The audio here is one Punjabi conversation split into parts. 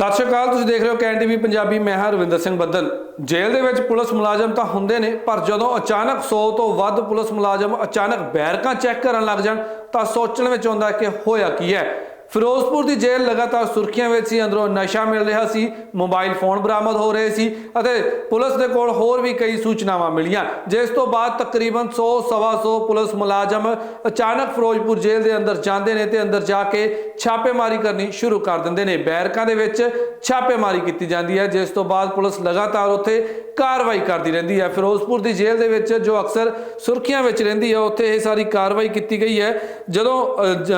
ਸਤਿ ਸ਼੍ਰੀ ਅਕਾਲ, ਤੁਸੀਂ ਦੇਖ ਰਹੇ ਹੋ ਕੈਨ ਟੀਵੀ ਪੰਜਾਬੀ, ਮੈਂ ਹਾਂ ਰਵਿੰਦਰ ਸਿੰਘ ਬੱਦਲ। ਜੇਲ੍ਹ ਦੇ ਵਿੱਚ ਪੁਲਿਸ ਮੁਲਾਜ਼ਮ ਤਾਂ ਹੁੰਦੇ ਨੇ, ਪਰ ਜਦੋਂ ਅਚਾਨਕ 100 ਤੋਂ ਵੱਧ ਪੁਲਿਸ ਮੁਲਾਜ਼ਮ ਅਚਾਨਕ ਬੈਰਕਾਂ ਚੈੱਕ ਕਰਨ ਲੱਗ ਜਾਣ, ਤਾਂ ਸੋਚਣ ਵਿੱਚ ਆਉਂਦਾ ਕਿ ਹੋਇਆ ਕੀ ਹੈ। ਫਿਰੋਜ਼ਪੁਰ ਦੀ ਜੇਲ੍ਹ ਲਗਾਤਾਰ ਸੁਰਖੀਆਂ ਵਿੱਚ ਸੀ, ਅੰਦਰੋਂ ਨਸ਼ਾ ਮਿਲ ਰਿਹਾ ਸੀ, ਮੋਬਾਈਲ ਫੋਨ ਬਰਾਮਦ ਹੋ ਰਹੇ ਸੀ ਅਤੇ ਪੁਲਿਸ ਦੇ ਕੋਲ ਹੋਰ ਵੀ ਕਈ ਸੂਚਨਾਵਾਂ ਮਿਲੀਆਂ। ਜਿਸ ਤੋਂ ਬਾਅਦ ਤਕਰੀਬਨ 100 ਸਵਾ 100 ਪੁਲਿਸ ਮੁਲਾਜ਼ਮ ਅਚਾਨਕ ਫਿਰੋਜ਼ਪੁਰ ਜੇਲ੍ਹ ਦੇ ਅੰਦਰ ਜਾਂਦੇ ਨੇ ਤੇ ਅੰਦਰ ਜਾ ਕੇ ਛਾਪੇਮਾਰੀ ਕਰਨੀ ਸ਼ੁਰੂ ਕਰ ਦਿੰਦੇ ਨੇ। ਬੈਰਕਾਂ ਦੇ ਵਿੱਚ ਛਾਪੇਮਾਰੀ ਕੀਤੀ ਜਾਂਦੀ ਹੈ, ਜਿਸ ਤੋਂ ਬਾਅਦ ਪੁਲਿਸ ਲਗਾਤਾਰ ਉੱਥੇ ਕਾਰਵਾਈ ਕਰਦੀ ਰਹਿੰਦੀ ਹੈ। ਫਿਰੋਜ਼ਪੁਰ ਦੀ ਜੇਲ੍ਹ ਦੇ ਵਿੱਚ ਜੋ ਅਕਸਰ ਸੁਰਖੀਆਂ ਵਿੱਚ ਰਹਿੰਦੀ ਹੈ ਉੱਥੇ ਇਹ ਸਾਰੀ ਕਾਰਵਾਈ ਕੀਤੀ ਗਈ ਹੈ। ਜਦੋਂ ਅ, ਜ-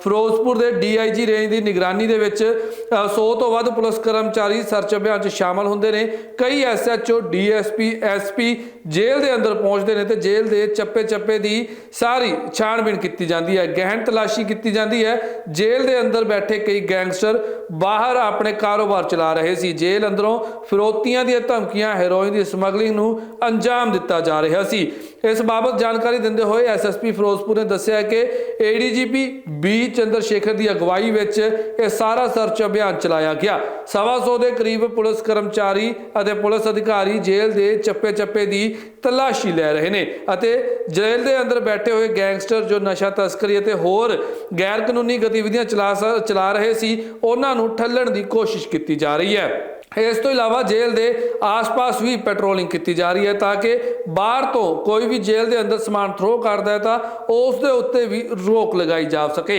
ਫਿਰੋਜ਼ਪੁਰ ਦੇ ਡੀਆਈਜੀ ਰੇਂਜ ਦੀ ਨਿਗਰਾਨੀ ਦੇ ਵਿੱਚ ਅ, 100 ਤੋਂ ਵੱਧ ਪੁਲਿਸ ਕਰਮਚਾਰੀ ਸਰਚ ਅਭਿਆਨ 'ਚ ਸ਼ਾਮਲ ਹੁੰਦੇ ਨੇ। ਕਈ ਐਸਐਚਓ ਡੀਐਸਪੀ ਐਸਪੀ ਜੇਲ੍ਹ ਦੇ ਅੰਦਰ ਪਹੁੰਚਦੇ ਨੇ ਤੇ ਜੇਲ੍ਹ ਦੇ ਚੱਪੇ-ਚੱਪੇ ਦੀ ਸਾਰੀ ਛਾਣਬੀਣ ਕੀਤੀ ਜਾਂਦੀ ਹੈ। ਗਹਿਣ ਤਲਾਸ਼ੀ ਕੀਤੀ ਜਾਂਦੀ ਹੈ। ਜੇਲ੍ਹ ਦੇ ਅੰਦਰ ਬੈਠੇ ਕਈ ਗੈਂਗਸਟਰ ਬਾਹਰ ਆਪਣੇ ਕਾਰੋਬਾਰ ਚਲਾ ਰਹੇ ਸੀ। ਜੇਲ੍ਹ ਅੰਦਰੋਂ ਫਿਰੋਤੀਆਂ ਦੀਆਂ ਧਮਕੀਆਂ ਹੈਰੋਇਨ ਦੀ ਸਮਗਲਿੰਗ ਨੂੰ ਅੰਜਾਮ ਦਿੱਤਾ ਜਾ ਰਿਹਾ ਸੀ। ਇਸ ਬਾਬਤ ਜਾਣਕਾਰੀ ਦਿੰਦੇ ਹੋਏ ਐਸਐਸਪੀ ਫਿਰੋਜ਼ਪੁਰ ਨੇ ਦੱਸਿਆ ਕਿ ਏਡੀਜੀਪੀ ਬੀ ਚੰਦਰ ਸ਼ੇਖਰ ਦੀ ਅਗਵਾਈ ਵਿੱਚ ਇਹ ਸਾਰਾ ਸਰਚ ਅਭਿਆਨ ਚਲਾਇਆ ਗਿਆ। ਸਵਾ ਸੌ ਦੇ ਕਰੀਬ ਪੁਲਿਸ ਕਰਮਚਾਰੀ ਅਤੇ ਪੁਲਿਸ ਅਧਿਕਾਰੀ ਜੇਲ੍ਹ ਦੇ ਚੱਪੇ-ਚੱਪੇ ਦੀ ਤਲਾਸ਼ੀ ਲੈ ਰਹੇ ਨੇ ਅਤੇ ਜੇਲ੍ਹ ਦੇ ਅੰਦਰ ਬੈਠੇ ਹੋਏ ਗੈਂਗਸਟਰ ਜੋ ਨਸ਼ਾ ਤਸਕਰੀ ਅਤੇ ਹੋਰ ਗੈਰ ਕਾਨੂੰਨੀ ਗਤੀਵਿਧੀਆਂ ਚਲਾ ਸ- ਚਲਾ ਰਹੇ ਸੀ, ਉਹਨਾਂ ਨੂੰ ਠੱਲਣ ਦੀ ਕੋਸ਼ਿਸ਼ ਕੀਤੀ ਜਾ ਰਹੀ ਹੈ। ਇਸ ਤੋਂ ਇਲਾਵਾ ਜੇਲ੍ਹ ਦੇ ਆਸ-ਪਾਸ ਵੀ ਪੈਟਰੋਲਿੰਗ ਕੀਤੀ ਜਾ ਰਹੀ ਹੈ ਤਾਂ ਕਿ ਬਾਹਰ ਤੋਂ ਕੋਈ ਵੀ ਜੇਲ੍ਹ ਦੇ ਅੰਦਰ ਸਮਾਨ ਥਰੋ ਕਰਦਾ ਹੈ ਤਾਂ ਉਸ ਦੇ ਉੱਤੇ ਵੀ ਰੋਕ ਲਗਾਈ ਜਾ ਸਕੇ।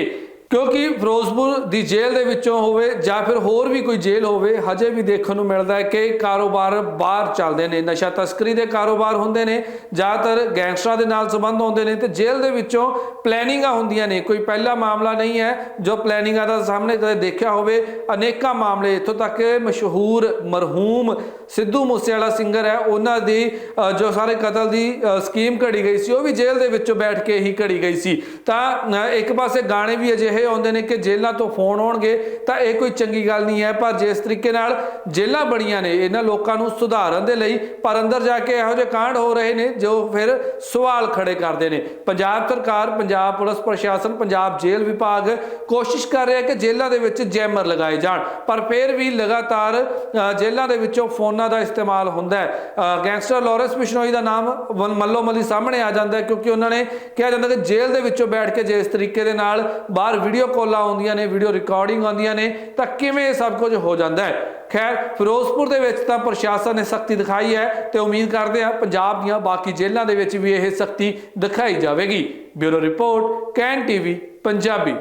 ਕਿਉਂਕਿ ਫਿਰੋਜ਼ਪੁਰ ਦੀ ਜੇਲ੍ਹ ਦੇ ਵਿੱਚੋਂ ਹੋਵੇ ਜਾਂ ਫਿਰ ਹੋਰ ਵੀ ਕੋਈ ਜੇਲ੍ਹ ਹੋਵੇ, ਹਜੇ ਵੀ ਦੇਖਣ ਨੂੰ ਮਿਲਦਾ ਹੈ ਕਿ ਕਾਰੋਬਾਰ ਬਾਹਰ ਚੱਲਦੇ ਨੇ। ਨਸ਼ਾ ਤਸਕਰੀ ਦੇ ਕਾਰੋਬਾਰ ਹੁੰਦੇ ਨੇ, ਜ਼ਿਆਦਾਤਰ ਗੈਂਗਸਟਰਾਂ ਦੇ ਨਾਲ ਸੰਬੰਧ ਹੁੰਦੇ ਨੇ ਤੇ ਜੇਲ੍ਹ ਦੇ ਵਿੱਚੋਂ ਪਲੈਨਿੰਗਾਂ ਹੁੰਦੀਆਂ ਨੇ। ਕੋਈ ਪਹਿਲਾ ਮਾਮਲਾ ਨਹੀਂ ਹੈ, ਜੋ ਪਲੈਨਿੰਗਾਂ ਦਾ ਸਾਹਮਣੇ ਕਦੇ ਦੇਖਿਆ ਹੋਵੇ, ਅਨੇਕਾਂ ਮਾਮਲੇ ਇੱਥੋਂ ਤੱਕ ਮਸ਼ਹੂਰ ਮਰਹੂਮ ਸਿੱਧੂ ਮੂਸੇਵਾਲਾ ਸਿੰਗਰ ਹੈ। ਉਹਨਾਂ ਦੀ ਜੋ ਸਾਰੇ ਕਤਲ ਦੀ ਸਕੀਮ ਘੜੀ ਗਈ ਸੀ, ਉਹ ਵੀ ਜੇਲ੍ਹ ਦੇ ਵਿੱਚੋਂ ਬੈਠ ਕੇ ਹੀ ਘੜੀ ਗਈ ਸੀ। ਤਾਂ ਇੱਕ ਪਾਸੇ ਗਾਣੇ ਵੀ ਅਜਿਹੇ ਆਉਂਦੇ ਨੇ ਕਿ ਜੇਲ੍ਹਾਂ ਤੋਂ ਫੋਨ ਆਉਣਗੇ ਤਾਂ ਇਹ ਕੋਈ ਚੰਗੀ ਗੱਲ ਨਹੀਂ ਹੈ। ਪਰ ਜਿਸ ਤਰੀਕੇ ਨਾਲ ਜੇਲ੍ਹਾਂ ਬਣੀਆਂ ਨੇ ਇਹਨਾਂ ਲੋਕਾਂ ਨੂੰ ਸੁਧਾਰਨ ਦੇ ਲਈ ਪਰ ਅੰਦਰ ਜਾ ਕੇ ਇਹੋ ਜਿਹੇ ਕਾਂਡ ਹੋ ਰਹੇ ਨੇ ਜੋ ਫਿਰ ਸਵਾਲ ਖੜੇ ਕਰਦੇ ਨੇ। ਪੰਜਾਬ ਸਰਕਾਰ ਪੰਜਾਬ ਪੁਲਿਸ ਪ੍ਰਸ਼ਾਸਨ ਪੰਜਾਬ ਜੇਲ੍ਹ ਵਿਭਾਗ ਕੋਸ਼ਿਸ਼ ਕਰ ਰਿਹਾ ਕਿ ਜੇਲ੍ਹਾਂ ਦੇ ਵਿੱਚ ਜੈਮਰ ਲਗਾਏ ਜਾਣ। ਪਰ ਫਿਰ ਵੀ ਲਗਾਤਾਰ ਅ, ਜੇਲ੍ਹਾਂ ਦੇ ਵਿੱਚੋਂ ਫੋਨਾਂ ਦਾ ਇਸਤੇਮਾਲ ਹੁੰਦਾ ਹੈ। ਗੈਂਗਸਟਰ ਲਾਰੈਂਸ ਬਿਸ਼ਨੋਈ ਦਾ ਨਾਮ ਵਨ- ਮੱਲੋ ਮੱਲੀ ਸਾਹਮਣੇ ਆ ਜਾਂਦਾ ਹੈ ਕਿਉਂਕਿ ਉਹਨਾਂ ਨੇ ਕਿਹਾ ਜਾਂਦਾ ਕਿ ਜੇਲ੍ਹ ਦੇ ਵਿੱਚੋਂ ਬੈਠ ਕੇ ਜਿਸ ਤਰੀਕੇ ਦੇ ਨਾਲ ਬਾਹਰ ਵੀਡੀਓ ਕਾਲਾਂ ਆਉਂਦੀਆਂ ਨੇ ਵੀਡੀਓ ਰਿਕਾਰਡਿੰਗ ਆਉਂਦੀਆਂ ਨੇ, ਤਾਂ ਕਿਵੇਂ ਇਹ ਸਭ ਕੁਝ ਹੋ ਜਾਂਦਾ ਹੈ? ਖੈਰ, ਫਿਰੋਜ਼ਪੁਰ ਦੇ ਵਿੱਚ ਤਾਂ ਪ੍ਰਸ਼ਾਸਨ ਨੇ ਸਖਤੀ ਦਿਖਾਈ ਹੈ ਤੇ ਉਮੀਦ ਕਰਦੇ ਹਾਂ ਪੰਜਾਬ ਦੀਆਂ ਬਾਕੀ ਜੇਲ੍ਹਾਂ ਦੇ ਵਿੱਚ ਵੀ ਇਹ ਸਖਤੀ ਦਿਖਾਈ ਜਾਵੇਗੀ। Bureau report, Can TV, Punjabi.